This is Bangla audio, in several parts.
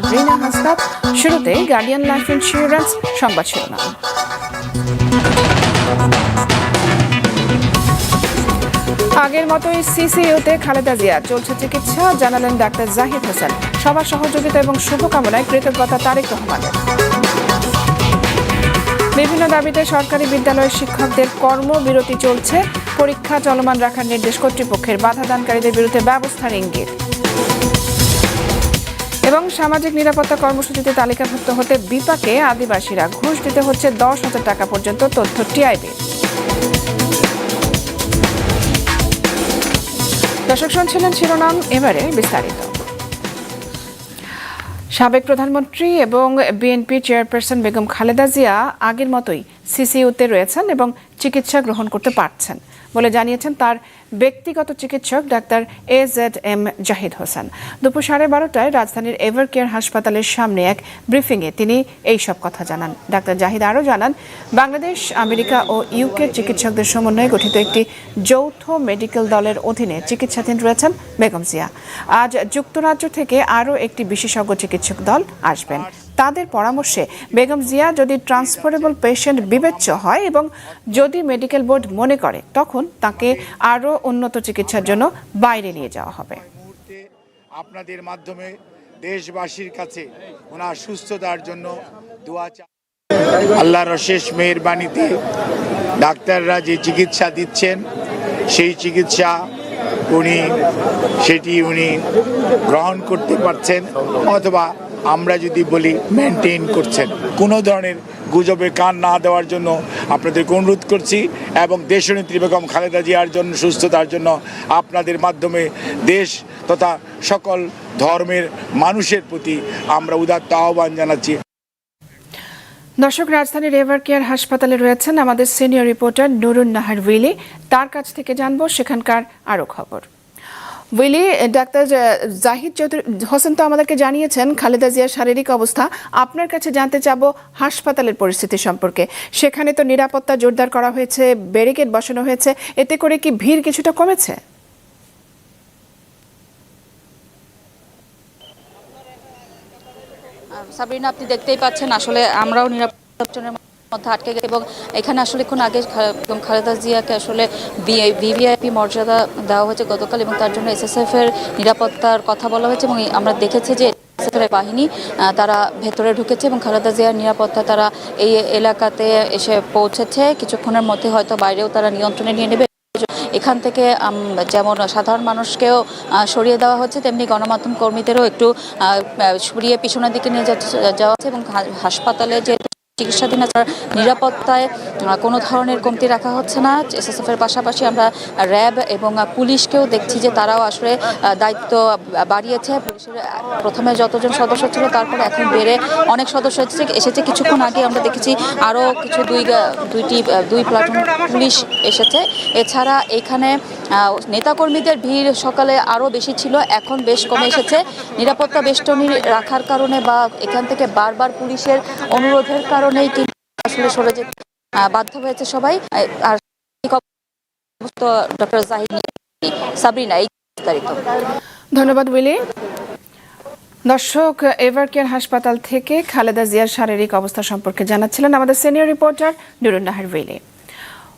সাবরিনা হাসনাত শুরুতে গার্ডিয়ান লাইফ ইন্স্যুরেন্স সংবাদ শিরোনাম। আগের মতোই সিসিইউতে খালেদা জিয়া চলছে চিকিৎসা, জানালেন ডাক্তার জাহিদ হোসেন। সবার সহযোগিতা এবং শুভকামনায় কৃতজ্ঞতা তারেক রহমানের। বিভিন্ন দাবিতে সরকারি বিদ্যালয়ের শিক্ষকদের কর্মবিরতি চলছে। পরীক্ষা চলমান রাখার নির্দেশ কর্তৃপক্ষের বাধাদানকারীদের বিরুদ্ধে ব্যবস্থার ইঙ্গিত। সামাজিক নিরাপত্তা কর্মসূচিতে তালিকাভুক্ত হতে বিপাকে আদিবাসীরা। ঘুষ দিতে হচ্ছে দশ হাজার টাকা পর্যন্ত তথ্য টিআইবি। দর্শক, শুনছিলেন শিরোনাম, এবারে বিস্তারিত। সাবেক প্রধানমন্ত্রী এবং বিএনপি চেয়ারপারসন বেগম খালেদা জিয়া আগের মতোই সিসিইউতে রয়েছেন এবং চিকিৎসা গ্রহণ করতে পারছেন বলে জানিয়েছেন তার ব্যক্তিগত চিকিৎসক doctor A Z M Zahid Hossain. দুপুর সাড়ে বারোটায় রাজধানীর এভার কেয়ার হাসপাতালের সামনে এক ব্রিফিংয়ে তিনি এই সব কথা জানান। ডাক্তার জাহিদ আরও জানান, বাংলাদেশ, আমেরিকা ও ইউকে চিকিৎসকদের সমন্বয়ে গঠিত একটি যৌথ মেডিকেল দলের অধীনে চিকিৎসাধীন রয়েছেন বেগম জিয়া। আজ যুক্তরাজ্য থেকে আরও একটি বিশেষজ্ঞ চিকিৎসক দল আসবেন। তাদের পরামর্শে বেগম জিয়া যদি ট্রান্সফারেবল পেশেন্ট বিবেচ্য হয় এবং যদি মেডিকেল বোর্ড মনে করে, তখন তাকে আরও উন্নত চিকিৎসার জন্য বাইরে নিয়ে যাওয়া হবে। আপনাদের মাধ্যমে দেশবাসীর কাছে ওনার সুস্থতার জন্য দোয়া আল্লাহর অশেষ মেহরবানিতে ডাক্তাররা যে চিকিৎসা দিচ্ছেন, সেই চিকিৎসা উনি, সেটি উনি গ্রহণ করতে পারছেন অথবা আমরা যদি বলি মেনটেন করছেন, কোনো ধরনের গুজবে কান না দেওয়ার জন্য আপনাদেরকে অনুরোধ করছি এবং দেশনেত্রী বেগম খালেদা জিয়ার জন্য, সুস্থতার জন্য আপনাদের মাধ্যমে দেশ তথা সকল ধর্মের মানুষের প্রতি আমরা উদাত্ত আহ্বান জানাচ্ছি। দর্শক রাজধানীর এভার কেয়ার হাসপাতালে রয়েছেন আমাদের সিনিয়র রিপোর্টার নুরুন নাহার উইলি। তার কাছ থেকে জানব, সেখানকার আরও খবর। উইলি ডাক্তার জাহিদ চৌধুরী, হোসেন তো আমাদেরকে জানিয়েছেন, খালেদা জিয়ার শারীরিক অবস্থা। আপনার কাছে জানতে চাবো হাসপাতালের পরিস্থিতি সম্পর্কে। সেখানে তো নিরাপত্তা জোরদার করা হয়েছে, ব্যারিকেড বসানো হয়েছে, এতে করে কি ভিড় কিছুটা কমেছে? সাবরিনা, আপনি দেখতেই পাচ্ছেন, আসলে আমরাও নিরাপত্তার মধ্যে আটকে গেছে এবং এখানে আসলে কোন আগে খালেদা জিয়াকে আসলে ভিভিআইপি মর্যাদা দেওয়া হয়েছে গতকাল এবং তার জন্য এসএসএফ এর নিরাপত্তার কথা বলা হয়েছে এবং আমরা দেখেছি যে বাহিনী তারা ভেতরে ঢুকেছে এবং খালেদা জিয়ার নিরাপত্তা তারা এই এলাকাতে এসে পৌঁছেছে। কিছুক্ষণের মধ্যে হয়তো বাইরেও তারা নিয়ন্ত্রণে নিয়ে নেবে। এখান থেকে যেমন সাধারণ মানুষকেও সরিয়ে দেওয়া হচ্ছে, তেমনি গণমাধ্যম কর্মীদেরও একটু সরিয়ে পিছনের দিকে নিয়ে যাওয়া হচ্ছে এবং হাসপাতালে যে চিকিৎসাধীন আছে, নিরাপত্তায় কোনো ধরনের কমতি রাখা হচ্ছে না। এসএসএফ এর পাশাপাশি আমরা র্যাব এবং পুলিশকেও দেখছি যে তারাও আসলে দায়িত্ব বাড়িয়েছে। পুলিশের প্রথমে যতজন সদস্য ছিল তারপরে এখন বেড়ে অনেক সদস্য এসেছে কিছুক্ষণ আগে আমরা দেখেছি আরও কিছু দুই দুইটি দুই প্লাটুন পুলিশ এসেছে। এছাড়া এখানে নেতাকর্মীদের ভিড় সকালে আরও বেশি ছিল এখন বেশ কমে এসেছে। নিরাপত্তা বেষ্টনী রাখার কারণে বা এখান থেকে বারবার পুলিশের অনুরোধের কারণেই কিন্তু আসলে সরে যেতে বাধ্য হয়েছে সবাই। আর ডক্টর জাহিদ সাবরিনা, এই বিস্তারিত। ধন্যবাদ, উইলি। দর্শক এভার কেয়ার হাসপাতাল থেকে খালেদা জিয়ার শারীরিক অবস্থা সম্পর্কে জানাচ্ছিলেন আমাদের সিনিয়র রিপোর্টার নুরুন নাহার উইলি।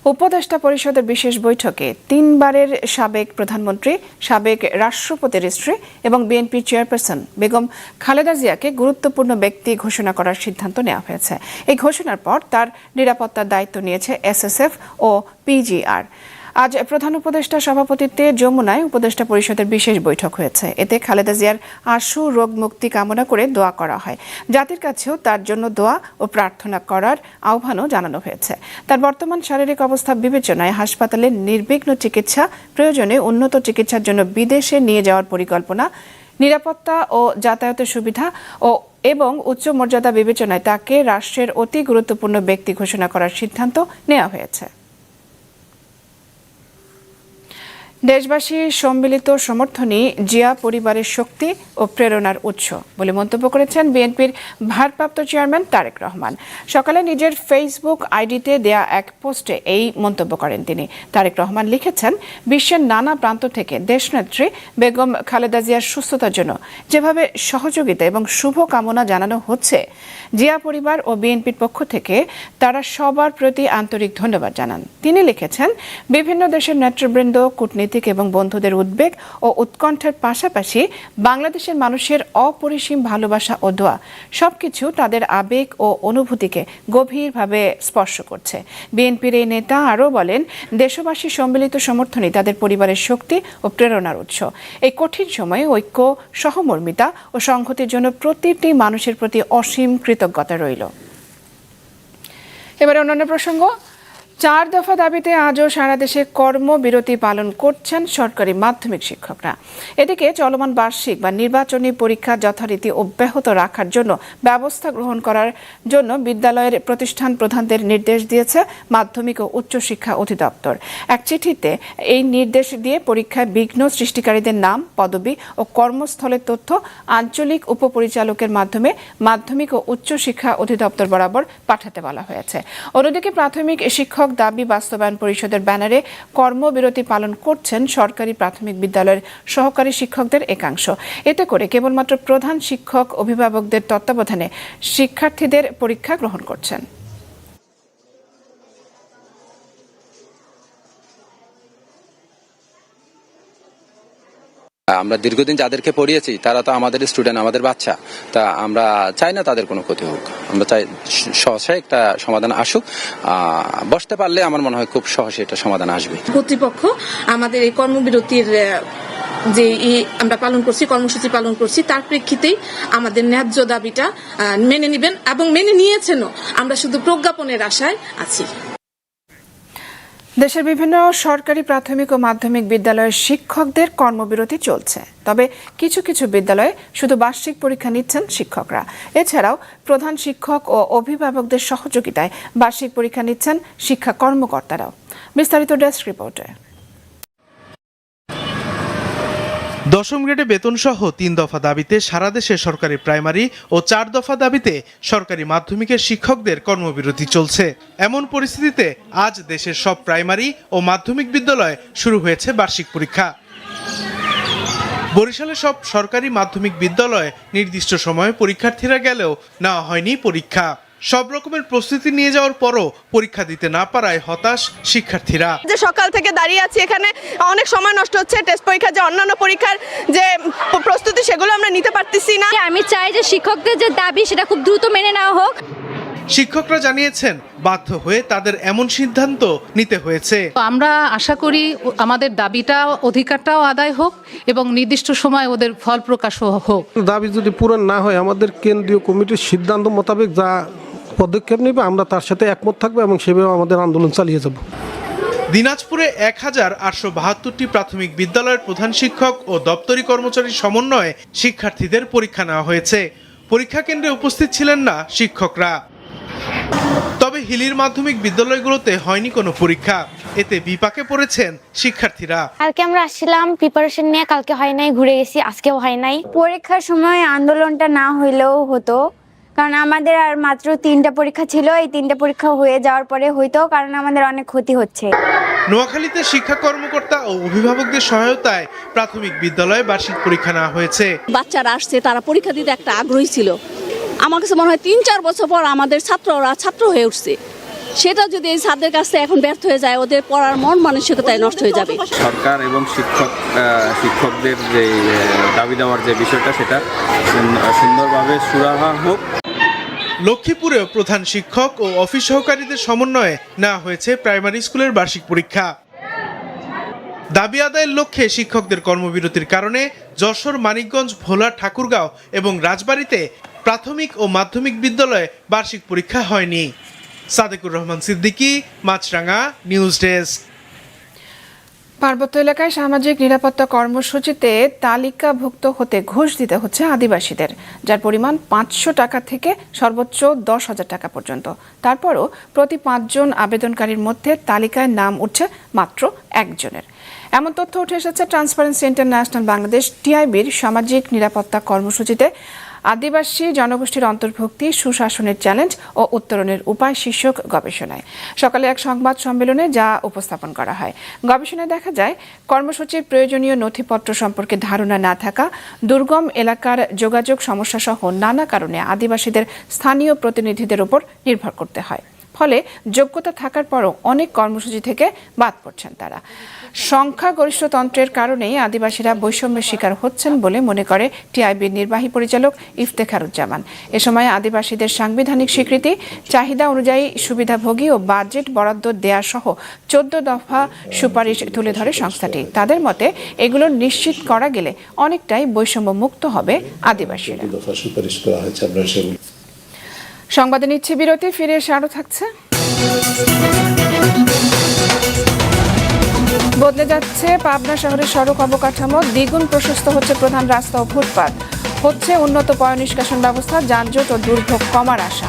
উপদেষ্টা পরিষদের বিশেষ বৈঠকে তিনবারের সাবেক প্রধানমন্ত্রী, সাবেক রাষ্ট্রপতির স্ত্রী এবং বিএনপি চেয়ারপারসন বেগম খালেদা জিয়াকে গুরুত্বপূর্ণ ব্যক্তি ঘোষণা করার সিদ্ধান্ত নেওয়া হয়েছে। এই ঘোষণার পর তার নিরাপত্তার দায়িত্ব নিয়েছে এসএসএফ ও পিজিআর আজ প্রধান উপদেষ্টা সভাপতিত্বে যমুনায় উপদেষ্টা পরিষদের বিশেষ বৈঠক হয়েছে। এতে খালেদা জিয়ার আশু রোগ মুক্তি কামনা করে দোয়া করা হয়। জাতির কাছেও তার জন্য দোয়া ও প্রার্থনা করার আহ্বানও জানানো হয়েছে। তার বর্তমান শারীরিক অবস্থা বিবেচনায় হাসপাতালে নির্বিঘ্ন চিকিৎসা, প্রয়োজনে উন্নত চিকিৎসার জন্য বিদেশে নিয়ে যাওয়ার পরিকল্পনা, নিরাপত্তা ও যাতায়াতের সুবিধা ও এবং উচ্চ মর্যাদা বিবেচনায় তাকে রাষ্ট্রের অতি গুরুত্বপূর্ণ ব্যক্তি ঘোষণা করার সিদ্ধান্ত নেওয়া হয়েছে। দেশবাসীর সম্মিলিত সমর্থনই জিয়া পরিবারের শক্তি ও প্রেরণার উৎস বলে মন্তব্য করেছেন বিএনপির ভারপ্রাপ্ত চেয়ারম্যান তারেক রহমান। সকালে নিজের ফেসবুক আইডিতে দেয়া এক পোস্টে এই মন্তব্য করেন তিনি। তারেক রহমান লিখেছেন, বিশ্বের নানা প্রান্ত থেকে দেশনেত্রী বেগম খালেদা জিয়ার সুস্থতার জন্য যেভাবে সহযোগিতা এবং শুভ কামনা জানানো হচ্ছে, জিয়া পরিবার ও বিএনপির পক্ষ থেকে তারা সবার প্রতি আন্তরিক ধন্যবাদ জানান। তিনি লিখেছেন, বিভিন্ন দেশের নেতৃবৃন্দ কূটনীতিক এবং বন্ধুদের উদ্বেগ ও উৎকণ্ঠার পাশাপাশি বাংলাদেশের মানুষের অপরিসীম ভালোবাসা ও দোয়া, সবকিছু তাদের আবেগ ও অনুভূতিকে গভীরভাবে স্পর্শ করছে। বিএনপির এই নেতা আরও বলেন দেশবাসীর সম্মিলিত সমর্থনই তাদের পরিবারের শক্তি ও প্রেরণার উৎস। এই কঠিন সময়ে ঐক্য, সহমর্মিতা ও সংহতির জন্য প্রতিটি মানুষের প্রতি অসীম কৃতজ্ঞতা রইল। এবারে অন্যান্য প্রসঙ্গ। চার দফা দাবিতে আজও সারা দেশে কর্মবিরতি পালন করছেন সরকারি মাধ্যমিক শিক্ষকরা। এদিকে চলমান বার্ষিক বা নির্বাচনী পরীক্ষা যথারীতি অব্যাহত রাখার জন্য ব্যবস্থা গ্রহণ করার জন্য বিদ্যালয়ের প্রতিষ্ঠান প্রধানদের নির্দেশ দিয়েছে মাধ্যমিক ও উচ্চশিক্ষা অধিদপ্তর। এক চিঠিতে এই নির্দেশ দিয়ে পরীক্ষায় বিঘ্ন সৃষ্টিকারীদের নাম, পদবি ও কর্মস্থলের তথ্য আঞ্চলিক উপপরিচালকের মাধ্যমে মাধ্যমিক ও উচ্চশিক্ষা অধিদপ্তর বরাবর পাঠাতে বলা হয়েছে। অন্যদিকে প্রাথমিক শিক্ষক দাবি বাস্তবায়ন পরিষদের ব্যানারে কর্মবিরতি পালন করছেন সরকারি প্রাথমিক বিদ্যালয়ের সহকারী শিক্ষকদের একাংশ। এতে করে কেবলমাত্র প্রধান শিক্ষক, অভিভাবকদের তত্ত্বাবধানে শিক্ষার্থীদের পরীক্ষা গ্রহণ করছেন। আমরা দীর্ঘদিন যাদেরকে পড়িয়েছি, তারা তো আমাদের স্টুডেন্ট আমাদের বাচ্চা। তা আমরা চাই না তাদের কোনো ক্ষতি হোক। আমরা চাই সহসা একটা সমাধান আসুক। বসতে পারলে আমার মনে হয় খুব সহজে এটা সমাধান আসবে। কর্তৃপক্ষ আমাদের এই কর্মবিরতির যে আমরা পালন করছি, কর্মসূচি পালন করছি, তার প্রেক্ষিতেই আমাদের ন্যায্য দাবিটা মেনে নেবেন এবং মেনে নিয়েছেনও। আমরা শুধু প্রজ্ঞাপনের আশায় আছি। দেশের বিভিন্ন সরকারি, প্রাথমিক ও মাধ্যমিক বিদ্যালয়ের শিক্ষকদের কর্মবিরতি চলছে। তবে কিছু কিছু বিদ্যালয়ে শুধু বার্ষিক পরীক্ষা নিচ্ছেন শিক্ষকরা। এছাড়াও প্রধান শিক্ষক ও অভিভাবকদের সহযোগিতায় বার্ষিক পরীক্ষা নিচ্ছেন শিক্ষা কর্মকর্তারাও। বিস্তারিত ডেস্ক রিপোর্টে। দশম গ্রেডে বেতন সহ তিন দফা দাবিতে সারা দেশে সরকারি প্রাইমারি ও চার দফা দাবিতে সরকারি মাধ্যমিকের শিক্ষকদের কর্মবিরতি চলছে। এমন পরিস্থিতিতে আজ দেশের সব প্রাইমারি ও মাধ্যমিক বিদ্যালয়ে শুরু হয়েছে বার্ষিক পরীক্ষা। বরিশালে সব সরকারি মাধ্যমিক বিদ্যালয়ে নির্দিষ্ট সময়ে পরীক্ষার্থীরা গেলেও নেওয়া হয়নি পরীক্ষা। সব রকমের প্রস্তুতি নিয়ে যাওয়ার পরও পরীক্ষা দিতে না পারায় হতাশ শিক্ষার্থীরা। যে সকাল থেকে দাঁড়িয়ে আছি এখানে অনেক সময় নষ্ট হচ্ছে টেস্ট পরীক্ষা যে অন্যান্য পরীক্ষার যে প্রস্তুতি সেগুলো আমরা নিতে পারতেছি না। আমি চাই যে শিক্ষকদের যে দাবি সেটা খুব দ্রুত মেনে নেওয়া হোক। শিক্ষকরা জানিয়েছেন বাধ্য হয়ে তাদের এমন সিদ্ধান্ত নিতে হয়েছে। তো আমরা আশা করি আমাদের দাবিটা অধিকারটাও আদায় হোক এবং নির্দিষ্ট সময় ওদের ফল প্রকাশও হোক। দাবি যদি পূরণ না হয় আমাদের কেন্দ্রীয় কমিটির সিদ্ধান্ত মোতাবেক যা পদক্ষেপ নেবে আমরা তার সাথে একমত থাকব এবং সেভাবে আমাদের আন্দোলন চালিয়ে যাব। দিনাজপুরে এক হাজার আটশো বাহাত্তরটি প্রাথমিক বিদ্যালয়ের প্রধান শিক্ষক ও দপ্তরি কর্মচারীর সমন্বয়ে শিক্ষার্থীদের পরীক্ষা নেওয়া হয়েছে। পরীক্ষা কেন্দ্রে উপস্থিত ছিলেন না শিক্ষকরা। তবে হিলির মাধ্যমিক বিদ্যালয়গুলোতে হয়নি কোনো পরীক্ষা। এতে বিপাকে পড়েছেন শিক্ষার্থীরা। কালকে আমরা আসছিলাম প্রিপারেশন নিয়ে কালকে হয় নাই ঘুরে গেছি আজকেও হয় নাই। পরীক্ষার সময় আন্দোলনটা না হইলেও হতো। কারণ আমাদের আর মাত্র তিনটা পরীক্ষা ছিল এই তিনটা পরীক্ষা হয়ে যাওয়ার পরে হইতো কারণ আমাদের অনেক ক্ষতি হচ্ছে। নোয়াখালীতে শিক্ষা কর্মকর্তা ও অভিভাবকদের সহায়তায় প্রাথমিক বিদ্যালয়ে বার্ষিক পরীক্ষা নেওয়া হয়েছে। বাচ্চারা আসছে তারা পরীক্ষা দিতে একটা আগ্রহী ছিল। আমার কাছে মনে হয় তিন চার বছর পর আমাদের ছাত্ররা ছাত্র হয়ে উঠছে। সেটা যদি এই ছাত্রদের কাছে এখন ব্যর্থ হয়ে যায় ওদের পড়ার মন মানসিকতায় নষ্ট হয়ে যাবে। সরকার এবং শিক্ষক শিক্ষকদের যে দাবি দেওয়ার যে বিষয়টা সেটা সুন- সুন্দরভাবে সুরাহা হোক। লক্ষ্মীপুরেও প্রধান শিক্ষক ও অফিস সহকারীদের সমন্বয়ে নেওয়া হয়েছে প্রাইমারি স্কুলের বার্ষিক পরীক্ষা। দাবি আদায়ের লক্ষ্যে শিক্ষকদের কর্মবিরতির কারণে যশোর মানিকগঞ্জ ভোলা ঠাকুরগাঁও এবং রাজবাড়িতে প্রাথমিক ও মাধ্যমিক বিদ্যালয়ে বার্ষিক পরীক্ষা হয়নি। Sadekur Rahman Siddiqui, Maasranga, news desk. পার্বত্য এলাকায় সামাজিক নিরাপত্তা কর্মসূচিতে তালিকাভুক্ত হতে ঘুষ দিতে হচ্ছে আদিবাসীদের, যার পরিমাণ পাঁচশো টাকা থেকে সর্বোচ্চ দশ হাজার টাকা পর্যন্ত। তারপরও প্রতি পাঁচজন আবেদনকারীর মধ্যে তালিকায় নাম উঠছে মাত্র একজনের। এমন তথ্য উঠে এসেছে ট্রান্সপারেন্সি ইন্টারন্যাশনাল বাংলাদেশ টিআইবির সামাজিক নিরাপত্তা কর্মসূচিতে। আদিবাসী জনগোষ্ঠীর অন্তর্ভুক্তি, সুশাসনের চ্যালেঞ্জ ও উত্তরণের উপায় শীর্ষক গবেষণায়। সকালে এক সংবাদ সম্মেলনে যা উপস্থাপন করা হয়। গবেষণায় দেখা যায় কর্মসূচির প্রয়োজনীয় নথিপত্র সম্পর্কে ধারণা না থাকা, দুর্গম এলাকার যোগাযোগ সমস্যাসহ নানা কারণে আদিবাসীদের স্থানীয় প্রতিনিধিদের উপর নির্ভর করতে হয়। ফলে যোগ্যতা থাকার পরও অনেক কর্মসূচি থেকে বাদ পড়ছেন তারা। সংখ্যাগরিষ্ঠতন্ত্রের কারণেই আদিবাসীরা বৈষম্যের শিকার হচ্ছেন বলে মনে করে টিআইবির নির্বাহী পরিচালক ইফতেখারুজ্জামান। এ সময় আদিবাসীদের সাংবিধানিক স্বীকৃতি, চাহিদা অনুযায়ী সুবিধাভোগী ও বাজেট বরাদ্দ দেয়া সহ চোদ্দ দফা সুপারিশ তুলে ধরে সংস্থাটি। তাদের মতে, এগুলো নিশ্চিত করা গেলে অনেকটাই বৈষম্য মুক্ত হবে আদিবাসীরা দফা সুপারিশ করা হয়েছে আমরা সেগুলো সংবাদে নিচ্ছে বিরতি, ফিরে এসে আরও থাকছে। বদলে যাচ্ছে পাবনা শহরের সড়ক অবকাঠামো, দ্বিগুণ প্রশস্ত হচ্ছে প্রধান রাস্তা ও ফুটপাত। হচ্ছে উন্নত পয় নিষ্কাশন ব্যবস্থা, যানজট ও দুর্ভোগ কমার আশা।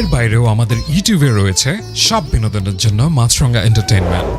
এর বাইরেও আমাদের ইউটিউবে রয়েছে সব বিনোদনের জন্য মাছরঙ্গা এন্টারটেইনমেন্ট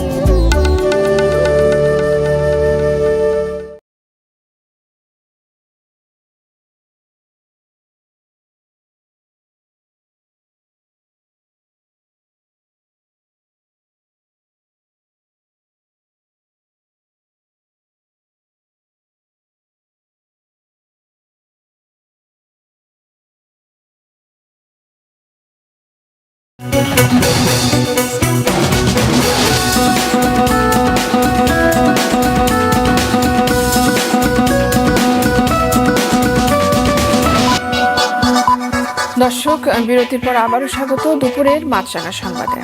দর্শক বিরতির পর আবারও স্বাগত দুপুরের মাছরাঙা সংবাদে।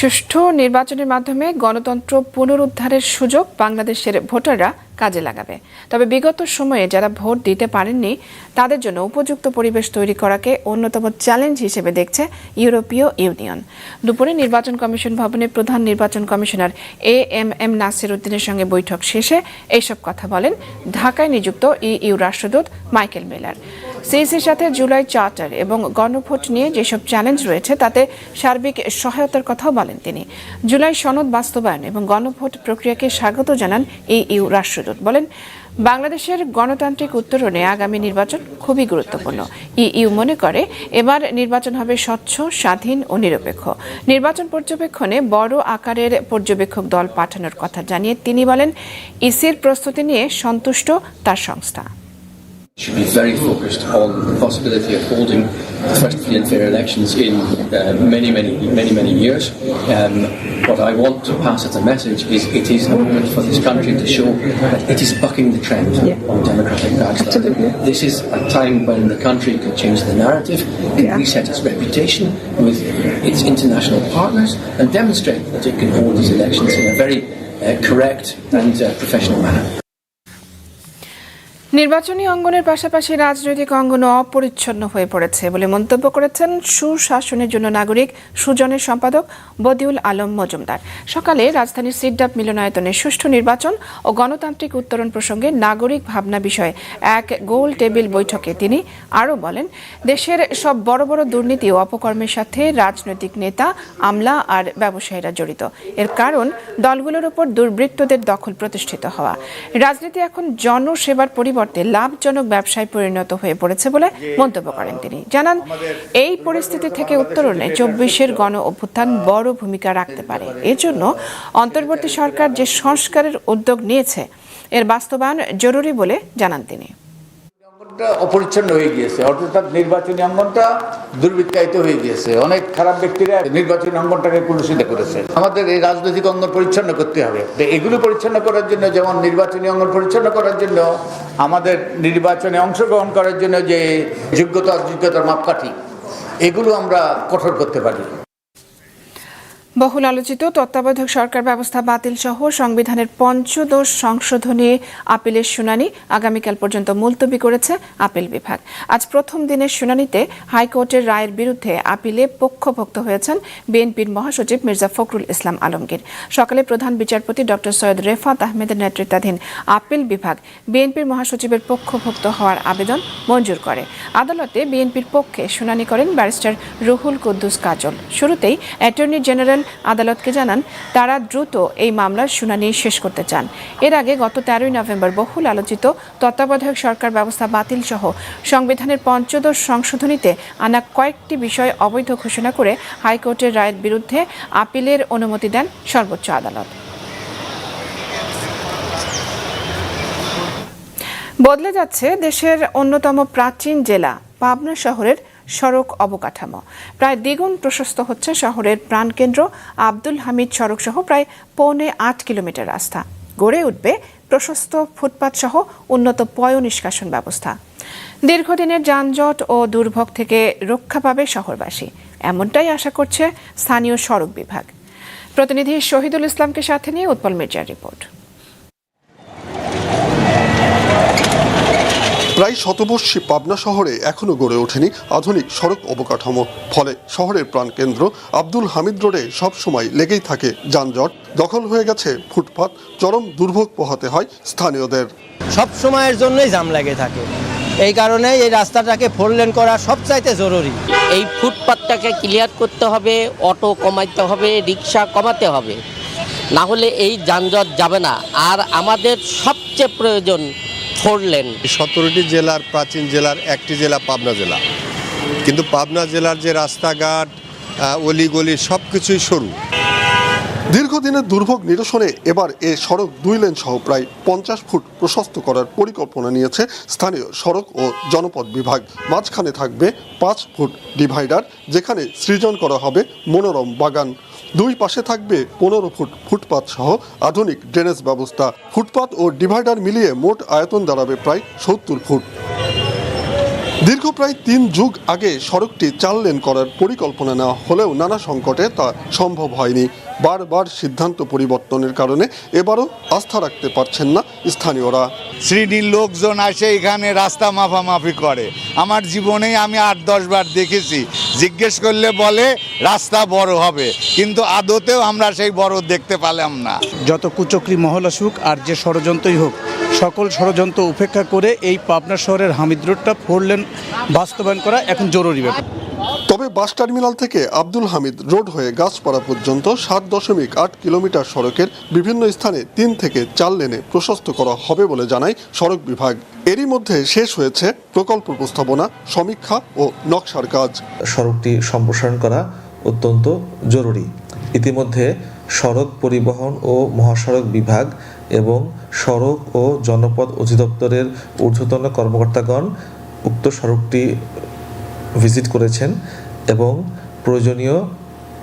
সুষ্ঠু নির্বাচনের মাধ্যমে গণতন্ত্র পুনরুদ্ধারের সুযোগ বাংলাদেশের ভোটাররা কাজে লাগাবে। তবে বিগত সময়ে যারা ভোট দিতে পারেননি, তাদের জন্য উপযুক্ত পরিবেশ তৈরি করাকে অন্যতম চ্যালেঞ্জ হিসেবে দেখছে ইউরোপীয় ইউনিয়ন। দুপুরে নির্বাচন কমিশন ভবনে প্রধান নির্বাচন commissioner A M M Nasir উদ্দিনের সঙ্গে বৈঠক শেষে এইসব কথা বলেন ঢাকায় নিযুক্ত ইইউ রাষ্ট্রদূত মাইকেল মেলার। সিইসির সাথে জুলাই চার্টার এবং গণভোট নিয়ে যেসব চ্যালেঞ্জ রয়েছে, তাতে সার্বিক সহায়তার কথাও বলেন তিনি। জুলাই সনদ বাস্তবায়ন এবং গণভোট প্রক্রিয়াকে স্বাগত জানান ইইউ রাষ্ট্রদূত। বলেন, বাংলাদেশের গণতান্ত্রিক উত্তরণে আগামী নির্বাচন খুবই গুরুত্বপূর্ণ। ইইউ মনে করে, এবার নির্বাচন হবে স্বচ্ছ, স্বাধীন ও নিরপেক্ষ। নির্বাচন পর্যবেক্ষণে বড় আকারের পর্যবেক্ষক দল পাঠানোর কথা জানিয়ে তিনি বলেন, ইসির প্রস্তুতি নিয়ে সন্তুষ্ট তার সংস্থা। Should be very focused on the possibility of holding the first free and fair elections in uh, many, many, many, many years. Um, what I want to pass as a message is it is a moment for this country to show that it is bucking the trend on democratic backsliding. This is a time when the country can change the narrative, can reset its reputation with its international partners, and demonstrate that it can hold these elections in a very uh, correct and uh, professional manner. নির্বাচনী অঙ্গনের পাশাপাশি রাজনৈতিক অঙ্গনও অপরিচ্ছন্ন হয়ে পড়েছে বলে মন্তব্য করেছেন সুশাসনের জন্য নাগরিক সুজনের সম্পাদক বদিউল আলম মজুমদার। সকালে রাজধানীর সিডাপ মিলনায়তনে সুষ্ঠু নির্বাচন ও গণতান্ত্রিক উত্তরণ প্রসঙ্গে নাগরিক ভাবনা বিষয়ে এক গোল টেবিল বৈঠকে তিনি আরও বলেন, দেশের সব বড় বড় দুর্নীতি ও অপকর্মের সাথে রাজনৈতিক নেতা, আমলা আর ব্যবসায়ীরা জড়িত। এর কারণ, দলগুলোর উপর দুর্বৃত্তদের দখল প্রতিষ্ঠিত হওয়া। রাজনীতি এখন জনসেবার পরিবর্তে লাভজনক ব্যবসায় পরিণত হয়ে পড়েছে বলে মন্তব্য করেন তিনি। জানান, এই পরিস্থিতি থেকে উত্তরণে চব্বিশের গণ অভ্যুত্থান বড় ভূমিকা রাখতে পারে। এজন্য অন্তর্বর্তী সরকার যে সংস্কারের উদ্যোগ নিয়েছে, এর বাস্তবায়ন জরুরি বলে জানান তিনি। অঙ্গনটা অপরিচ্ছন্ন হয়ে গিয়েছে। অর্থাৎ নির্বাচনী অঙ্গনটা দুর্বৃত্তায়িত হয়ে গিয়েছে। অনেক খারাপ ব্যক্তিরা নির্বাচনী অঙ্গনটাকে কলুষিত করেছে। আমাদের এই রাজনৈতিক অঙ্গন পরিচ্ছন্ন করতে হবে। এগুলো পরিচ্ছন্ন করার জন্য, যেমন নির্বাচনী অঙ্গন পরিচ্ছন্ন করার জন্য, আমাদের নির্বাচনে অংশগ্রহণ করার জন্য যে যোগ্যতা, অযোগ্যতার মাপকাঠি, এগুলো আমরা কঠোর করতে পারি। বহুল আলোচিত তত্ত্বাবধায়ক সরকার ব্যবস্থা বাতিল সহ সংবিধানের পঞ্চদশ সংশোধনী আপিলের শুনানি আগামীকাল পর্যন্ত মুলতবি করেছে আপিল বিভাগ। আজ প্রথম দিনের শুনানিতে হাইকোর্টের রায়ের বিরুদ্ধে আপিলে পক্ষভুক্ত হয়েছেন বিএনপির মহাসচিব মির্জা ফখরুল ইসলাম আলমগীর। সকালে প্রধান বিচারপতি ডক্টর সৈয়দ রেফাত আহমেদের নেতৃত্বাধীন আপিল বিভাগ বিএনপির মহাসচিবের পক্ষভুক্ত হওয়ার আবেদন মঞ্জুর করে। আদালতে বিএনপির পক্ষে শুনানি করেন ব্যারিস্টার রুহুল কুদ্দুস কাজল। শুরুতেই অ্যাটর্নি জেনারেল আদালতকে জানান, তারা দ্রুত এই মামলার শুনানি শেষ করতে চান। এর আগে গত তেরোই নভেম্বর বহুল আলোচিত তত্ত্বাবধায়ক সরকার ব্যবস্থা বাতিল সহ সংবিধানের পঞ্চদশ সংশোধনীতে আনা কয়েকটি বিষয় অবৈধ ঘোষণা করে হাইকোর্টের রায়ের বিরুদ্ধে আপিলের অনুমতি দেন সর্বোচ্চ আদালত। বদলে যাচ্ছে দেশের অন্যতম প্রাচীন জেলা, পাবনা শহরের সড়ক অবকাঠামো। প্রায় দ্বিগুণ প্রশস্ত হচ্ছে শহরের প্রাণকেন্দ্র। আব্দুল হামিদ সড়ক সহ প্রায় পৌনে আট কিলোমিটার রাস্তা। গড়ে উঠবে প্রশস্ত ফুটপাত সহ উন্নত পয় নিষ্কাশন ব্যবস্থা। দীর্ঘদিনের যানজট ও দুর্ভোগ থেকে রক্ষা পাবে শহরবাসী। এমনটাই আশা করছে স্থানীয় সড়ক বিভাগ। প্রতিনিধি শহীদুল ইসলামকে সাথে নিয়ে উৎপল মির্জার রিপোর্ট। প্রায় শতবর্ষী পাবনা শহরে এখনও গড়ে ওঠেনি আধুনিক সড়ক অবকাঠামো। ফলে শহরের প্রাণকেন্দ্র আব্দুল হামিদ রোডে সবসময় লেগেই থাকে যানজট। দখল হয়ে গেছে ফুটপাত চরম দুর্ভোগ পোহাতে হয় স্থানীয়দের। সব সময়ের জন্যই জাম লেগে থাকে। এই কারণে এই রাস্তাটাকে ফোর লেন করা সবচাইতে জরুরি। এই ফুটপাথটাকে ক্লিয়ার করতে হবে অটো কমাইতে হবে রিক্সা কমাতে হবে। না হলে এই যানজট যাবে না। আর আমাদের সবচেয়ে প্রয়োজন ফোর লেন। সতেরোটি জেলার প্রাচীন জেলার একটি জেলা পাবনা জেলা। কিন্তু পাবনা জেলার যে রাস্তাঘাট অলিগলি সব কিছুই সরু। দীর্ঘদিনের দুর্ভোগ নিরসনে এবার এ সড়ক দুই লেন সহ প্রায় পঞ্চাশ ফুট প্রশস্ত করার পরিকল্পনা নিয়েছে স্থানীয় সড়ক ও জনপদ বিভাগ। মাঝখানে থাকবে পাঁচ ফুট ডিভাইডার, যেখানে সৃজন করা হবে মনোরম বাগান। দুই পাশে থাকবে পনেরো ফুট ফুটপাত সহ আধুনিক ড্রেনেজ ব্যবস্থা। ফুটপাত ও ডিভাইডার মিলিয়ে মোট আয়তন দাঁড়াবে প্রায় সত্তর ফুট। দীর্ঘ প্রায় তিন যুগ আগে সড়কটি চার লেন করার পরিকল্পনা নেওয়া হলেও নানা সংকটে তা সম্ভব হয়নি। বারবার সিদ্ধান্ত পরিবর্তনের কারণে এবারও আস্থা রাখতে পারছেন না স্থানীয়রা। শ্রেণির লোকজন আসে এখানে রাস্তা মাফামাফি করে। আমার জীবনেই আমি আট দশ বার দেখেছি। জিজ্ঞেস করলে বলে রাস্তা বড় হবে। কিন্তু আদতেও আমরা সেই বড় দেখতে পেলাম না। যত কুচক্রি মহল আসুক আর যে ষড়যন্ত্রই হোক সকল ষড়যন্ত্র উপেক্ষা করে এই পাবনা শহরের হামিদ রোডটা ফোর লেন বাস্তবায়ন করা এখন জরুরি ব্যাপার। তবে বাস টার্মিনাল থেকে আব্দুল হামিদ রোড হয়ে গাছপাড়া পর্যন্ত সাত দশমিক আট কিলোমিটার সড়কের বিভিন্ন স্থানে তিন থেকে চার লেনে প্রশস্ত করা হবে বলে জানায় সড়ক বিভাগ। এরই মধ্যে শেষ হয়েছে প্রকল্প উপস্থাপনা, সমীক্ষা ও নকশার কাজ। সড়কটি সম্প্রসারণ করা অত্যন্ত জরুরি। ইতিমধ্যে সড়ক পরিবহন ও মহাসড়ক বিভাগ এবং সড়ক ও জনপদ অধিদপ্তরের ঊর্ধ্বতন কর্মকর্তাগণ উক্ত সড়কটি ভিজিট করেছেন। এবং প্রয়োজনীয়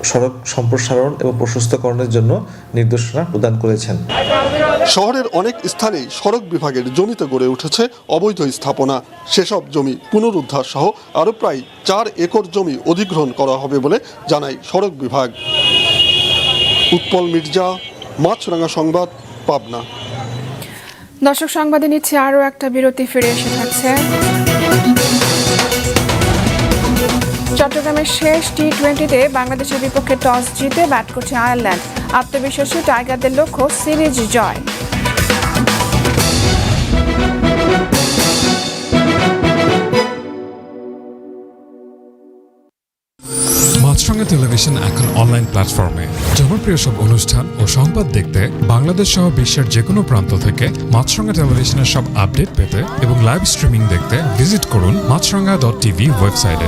সড়ক সম্প্রসারণ এবং প্রশস্তকরণের জন্য নির্দেশনা প্রদান করেছেন। শহরের অনেক স্থানেই সড়ক বিভাগের জমিতে গড়ে উঠেছে অবৈধ স্থাপনা। সেসব জমি পুনরুদ্ধার সহ আরও প্রায় চার একর জমি অধিগ্রহণ করা হবে বলে জানায় সড়ক বিভাগ। উৎপল মির্জা মাছরাঙা সংবাদ পাবনা। দর্শক সংবাদে নিচ্ছে আরও একটা বিরতি ফিরে এসে থাকছে। চট্টগ্রামের শেষ টি টোয়েন্টিতে বাংলাদেশের বিপক্ষে টস জিতে ব্যাট করছে আয়ারল্যান্ড। আত্মবিশ্বাসী টাইগারদের লক্ষ্য সিরিজ জয়। মাছরাঙা টেলিভিশন এখন অনলাইন প্ল্যাটফর্মে। জনপ্রিয় সব অনুষ্ঠান ও সংবাদ দেখতে বাংলাদেশ সহ বিশ্বের যে কোনো প্রান্ত থেকে মাছরাঙা টেলিভিশনের সব আপডেট পেতে এবং লাইভ স্ট্রিমিং দেখতে ভিজিট করুন মাছরাঙা ডট টিভি ওয়েবসাইটে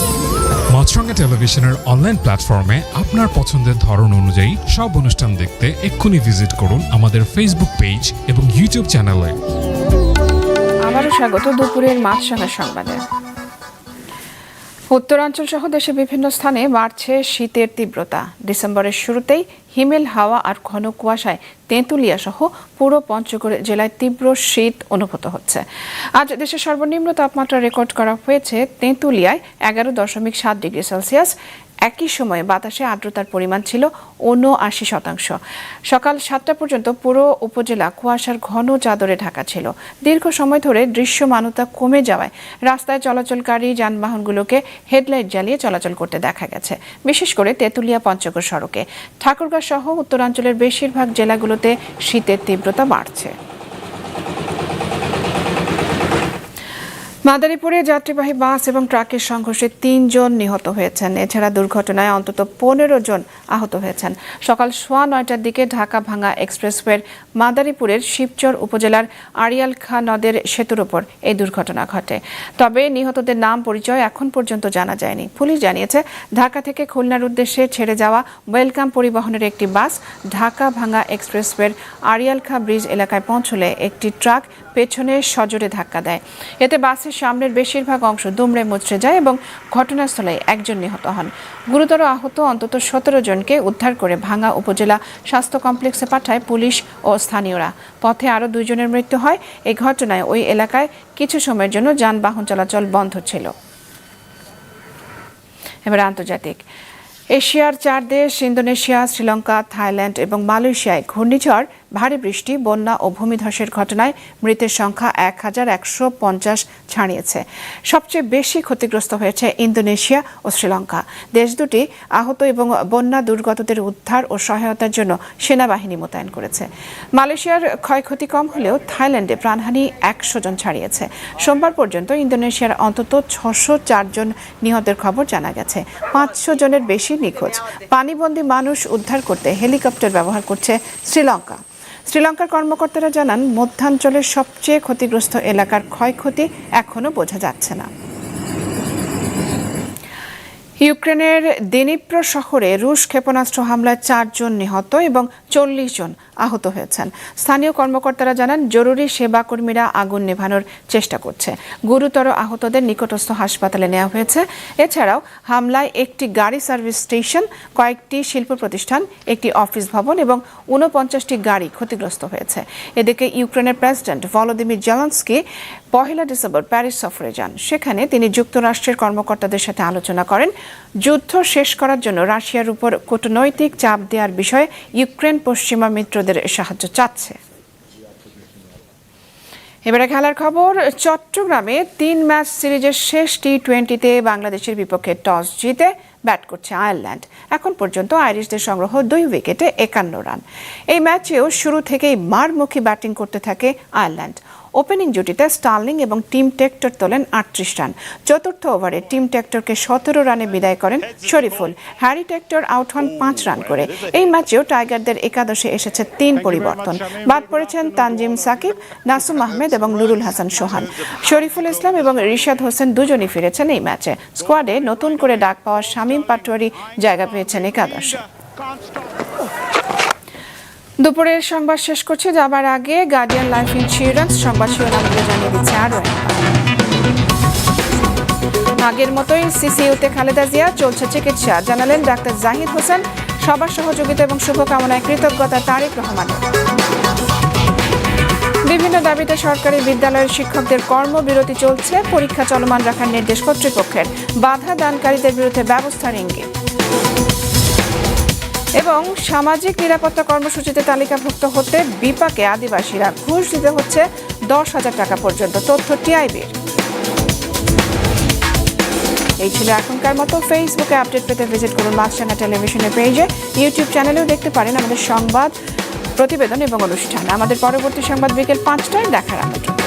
Maasranga টেলিভিশনের অনলাইন প্ল্যাটফর্মে আপনার পছন্দের ধরন অনুযায়ী সব অনুষ্ঠান দেখতে এক্ষুনি ভিজিট করুন আমাদের ফেসবুক পেজ এবং ইউটিউব চ্যানেলে আবারও স্বাগত দুপুরের মাছরাঙা সংবাদে। উত্তরাঞ্চল সহ দেশের বিভিন্ন স্থানে বাড়ছে শীতের তীব্রতা। ডিসেম্বরের শুরুতেই হিমেল, হাওয়া আর ঘন কুয়াশায় তেঁতুলিয়া সহ পুরো পঞ্চগড় জেলায় তীব্র শীত অনুভূত হচ্ছে। আজ দেশের সর্বনিম্ন তাপমাত্রা রেকর্ড করা হয়েছে তেঁতুলিয়ায় এগারো দশমিক সাত ডিগ্রি সেলসিয়াস। একই সময়ে বাতাসে আর্দ্রতার পরিমাণ ছিল ঊনআশি শতাংশ। সকাল সাতটা পর্যন্ত পুরো উপজেলা কুয়াশার ঘন চাদরে ঢাকা ছিল। দীর্ঘ সময় ধরে দৃশ্যমানতা কমে যাওয়ায় রাস্তায় চলাচলকারী যানবাহনগুলোকে হেডলাইট জ্বালিয়ে চলাচল করতে দেখা গেছে, বিশেষ করে তেঁতুলিয়া পঞ্চগড় সড়কে। ঠাকুরগাঁ সহ উত্তরাঞ্চলের বেশিরভাগ জেলাগুলোতে শীতের তীব্রতা বাড়ছে। মাদারীপুরে যাত্রীবাহী বাস এবং ট্রাকের সংঘর্ষে তিনজন নিহত হয়েছেন। এছাড়া দুর্ঘটনায় অন্তত পনেরো জন আহত হয়েছেন। সকাল সোয়া নয়টার দিকে ঢাকা ভাঙা এক্সপ্রেসওয়ের মাদারীপুরের শিবচর উপজেলার আড়িয়াল খা নদের সেতুর ওপর এই দুর্ঘটনা ঘটে। তবে নিহতদের নাম পরিচয় এখন পর্যন্ত জানা যায়নি। পুলিশ জানিয়েছে, ঢাকা থেকে খুলনার উদ্দেশ্যে ছেড়ে যাওয়া ওয়েলকাম পরিবহনের একটি বাস ঢাকা ভাঙা এক্সপ্রেসওয়ের আড়িয়ালখা ব্রিজ এলাকায় পৌঁছলে একটি ট্রাক পেছনে সজোরে ধাক্কা দেয়। এতে বাসের সামনের বেশিরভাগ অংশ দুমড়ে মুচড়ে যায় এবং ঘটনাস্থলে একজন নিহত হন। গুরুতর আহত অন্তত সতেরো জনকে উদ্ধার করে ভাঙা উপজেলা স্বাস্থ্য কমপ্লেক্সে পাঠায় পুলিশ ও স্থানীয়রা। পথে আরও দুইজনের মৃত্যু হয়। এই ঘটনায় ওই এলাকায় কিছু সময়ের জন্য যানবাহন চলাচল বন্ধ ছিল। এবার আন্তর্জাতিক। এশিয়ার চার দেশ, ইন্দোনেশিয়া, শ্রীলঙ্কা, থাইল্যান্ড এবং মালয়েশিয়ায় ঘূর্ণিঝড় ভারী বৃষ্টি, বন্যা ও ভূমিধসের ঘটনায় মৃতের সংখ্যা এক হাজার একশো পঞ্চাশ ছাড়িয়েছে। সবচেয়ে বেশি ক্ষতিগ্রস্ত হয়েছে ইন্দোনেশিয়া ও শ্রীলঙ্কা। দেশ দুটি আহত এবং বন্যা দুর্গতদের উদ্ধার ও সহায়তার জন্য সেনাবাহিনী মোতায়েন করেছে। মালয়েশিয়ার ক্ষয়ক্ষতি কম হলেও থাইল্যান্ডে প্রাণহানি একশো জন ছাড়িয়েছে। সোমবার পর্যন্ত ইন্দোনেশিয়ার অন্তত ছশো জন নিহতের খবর জানা গেছে। পাঁচশো জনের বেশি নিখোঁজ। পানিবন্দী মানুষ উদ্ধার করতে হেলিকপ্টার ব্যবহার করছে শ্রীলঙ্কা। শ্রীলঙ্কার কর্মকর্তারা জানান, মধ্যাঞ্চলের সবচেয়ে ক্ষতিগ্রস্ত এলাকার ক্ষয়ক্ষতি এখনও বোঝা যাচ্ছে না। ইউক্রেনের দিনিপ্র শহরে রুশ ক্ষেপণাস্ত্র হামলায় চারজন নিহত এবং চল্লিশ জন আহত হয়েছেন। স্থানীয় কর্মকর্তারা জানান, জরুরি সেবা কর্মীরা আগুন নেভানোর চেষ্টা করছে। গুরুতর আহতদের নিকটস্থ হাসপাতালে নেওয়া হয়েছে। এছাড়াও হামলায় একটি গাড়ি সার্ভিস স্টেশন, কয়েকটি শিল্প প্রতিষ্ঠান, একটি অফিস ভবন এবং ঊনপঞ্চাশটি গাড়ি ক্ষতিগ্রস্ত হয়েছে। এদিকে ইউক্রেনের প্রেসিডেন্ট ভলোদিমির জেলন্সকি পহেলা ডিসেম্বর প্যারিস সফরে যান। সেখানে তিনি যুক্তরাষ্ট্রের কর্মকর্তাদের সাথে আলোচনা করেন। যুদ্ধ শেষ করার জন্য রাশিয়ার উপর কূটনৈতিক চাপ দেওয়ার বিষয়ে ইউক্রেন পশ্চিমা মিত্রদের সাহায্য চাচ্ছে। এবারে খেলার খবর, চট্টগ্রামে তিন ম্যাচ সিরিজের শেষ টি টোয়েন্টিতে বাংলাদেশের বিপক্ষে টস জিতে ব্যাট করছে আয়ারল্যান্ড। এখন পর্যন্ত আইরিশদের সংগ্রহ দুই উইকেটে একান্ন রান। এই ম্যাচেও শুরু থেকেই মারমুখী ব্যাটিং করতে থাকে আয়ারল্যান্ড। ওপেনিং জুটিতে স্টার্লিং এবং টিম টেক্টর তোলেন আটত্রিশ রান। চতুর্থ ওভারে টিম টেক্টরকে সতেরো রানে বিদায় করেন শরীফুল। হ্যারি টেক্টর আউট হন পাঁচ রান করে। এই ম্যাচেও টাইগারদের একাদশে এসেছে তিন পরিবর্তন। বাদ পড়েছেন তানজিম সাকিব, নাসুম আহমেদ এবং নুরুল হাসান সোহান। শরীফুল ইসলাম এবং রিশাদ হোসেন দুজনই ফিরেছেন এই ম্যাচে। স্কোয়াডে নতুন করে ডাক পাওয়া শামীম পাটোয়ারি জায়গা পেয়েছেন একাদশে। দুপুরের সংবাদ শেষ করছে, যাবার আগে গার্ডিয়ান লাইফ ইন্স্যুরেন্স সংবাদ শিরোনামগুলো জানিয়ে দিচ্ছে আরও আগের মতোই সিসিইউতে খালেদা জিয়া চলছে চিকিৎসা। জানালেন ডাক্তার জাহিদ হোসেন, সবার সহযোগিতা এবং শুভকামনায় কৃতজ্ঞতা তারেক রহমান। বিভিন্ন দাবিতে সরকারি বিদ্যালয়ের শিক্ষকদের কর্মবিরতি চলছে, পরীক্ষা চলমান রাখার নির্দেশ কর্তৃপক্ষের। বাধা দানকারীদের বিরুদ্ধে ব্যবস্থার ইঙ্গিত। এবং সামাজিক নিরাপত্তা কর্মসূচিতে তালিকাভুক্ত হতে বিপাকে আদিবাসীরা ঘুষ দিতে হচ্ছে দশ হাজার টাকা পর্যন্ত, তথ্য টিআইবির। এই ছিল এখনকার মতো। ফেসবুকে আপডেট পেতে ভিজিট করুন মাছরাঙা টেলিভিশনের পেজে ইউটিউব চ্যানেলেও দেখতে পারেন আমাদের সংবাদ, প্রতিবেদন এবং অনুষ্ঠান। আমাদের পরবর্তী সংবাদ বিকেল পাঁচটায় দেখার আমন্ত্রণ।